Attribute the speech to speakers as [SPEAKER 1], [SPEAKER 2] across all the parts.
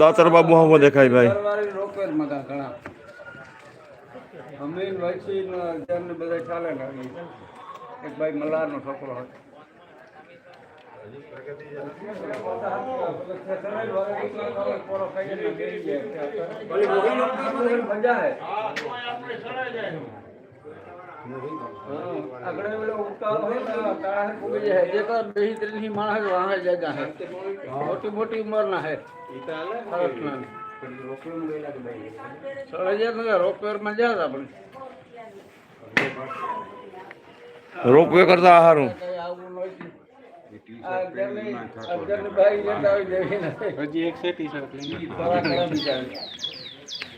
[SPEAKER 1] દાતર બાબુ હામો દેખાય ભાઈ.
[SPEAKER 2] અમીન વૈસી ને તેમને બધા ચાલે ને એક ભાઈ મલ્હારનો છોકરો હતો. હે હે હે મોટી મોટી હે સરસના ને. આપણે
[SPEAKER 1] રોપવે કરતા આહારું
[SPEAKER 2] કઈ આવું નથી. આ અગિયારની- અગિયારની બાઈ જતા હોય જેવી નથી.
[SPEAKER 3] હજી એક છે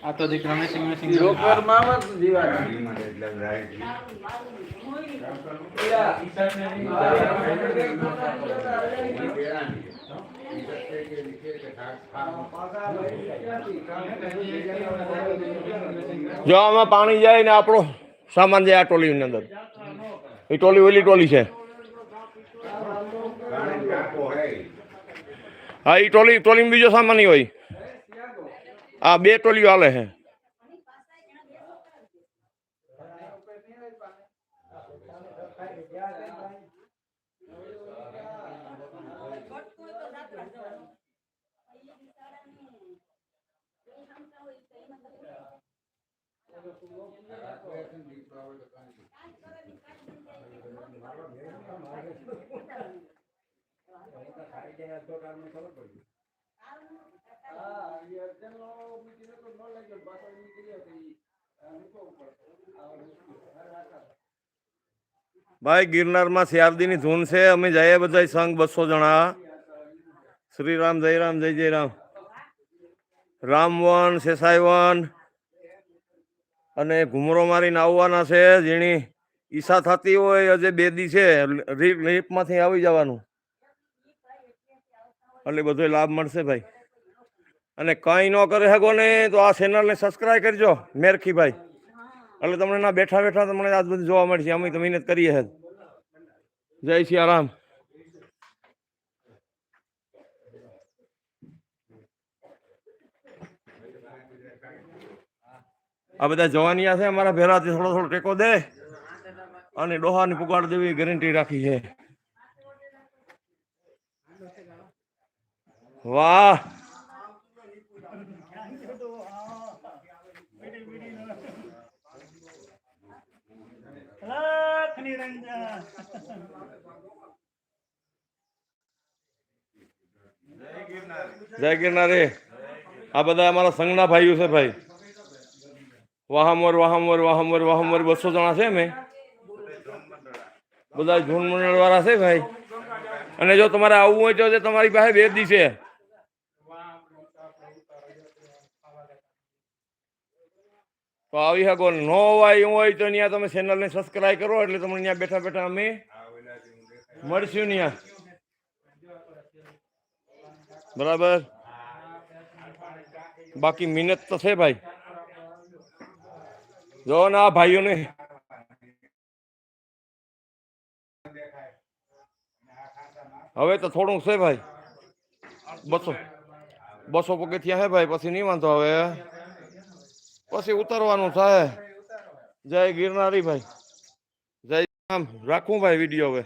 [SPEAKER 3] આ તો દીક.
[SPEAKER 1] જો આમાં પાણી જાય ને આપણો સામાન જાય આ ટોલીની અંદર. એ ટોલી ઓલી ટોલી છે. હા એ ટોલી ટોલીમાં બીજો સામાન ઈ હોય. આ બે ટોલીઓ હાલે છે. ભાઈ, ગિરનારમાં શિયાળદીની ધૂન છે. અમે જઈએ બધા સંઘ બસો જણા. શ્રી રામ, જય રામ, જય જય રામ. રામવન સેસાઈવન અને ઘુમરો મારીને આવવાના છે ઝીણી ઈશા થતી હોય હજે બે દી છે, રી- લીપમાંથી આવી જવાનું. એટલે બધો લાભ મળશે ભાઈ. અને કંઈ ન કરી શકો ને તો આ ચેનલને સબસ્ક્રાઈબ કરજો, મેરખીભાઈ. એટલે તમને ના બેઠા બેઠા તમને આજ બધું જોવા મળશે, અમે તો મહેનત કરીએ જય સિયારામ આ બધા જવાનિયા છે, અમારા ભેરાથી થોડો થોડો ટેકો દે. અને ડોહાની પુગાડ દેવી ગેરંટી રાખી છે. વાહ! જય ગિરનારી. આ બધા અમારા સંઘના ભાઈઓ છે ભાઈ. વાહમવર વાહમવર વાહમવર વાહમવર બસો જણા છે અમે. બધા ઝૂન મંડળ વાળા છે ભાઈ. અને જો તમારે આવવું હોય તો તમારી પાસે બે દી છે. તો આવી શકો. નો એવું હોય તો ત્યાં તમે ચેનલને સબસ્ક્રાઈબ કરો એટલે તમને ત્યાં બેઠા બેઠા અમે મળશું ત્યાં. બરાબર? બાકી મહેનત તો છે ભાઈ. જો ને ભાઈઓને હવે તો થોડું છે ભાઈ. બસો બસો પગથિયા હે ભાઈ, પછી નહીં વાંધો હવે પછી ઉતરવાનું થાય. જય ગિરનારી ભાઈ. જય રામ. રાખું ભાઈ વીડિયો હવે.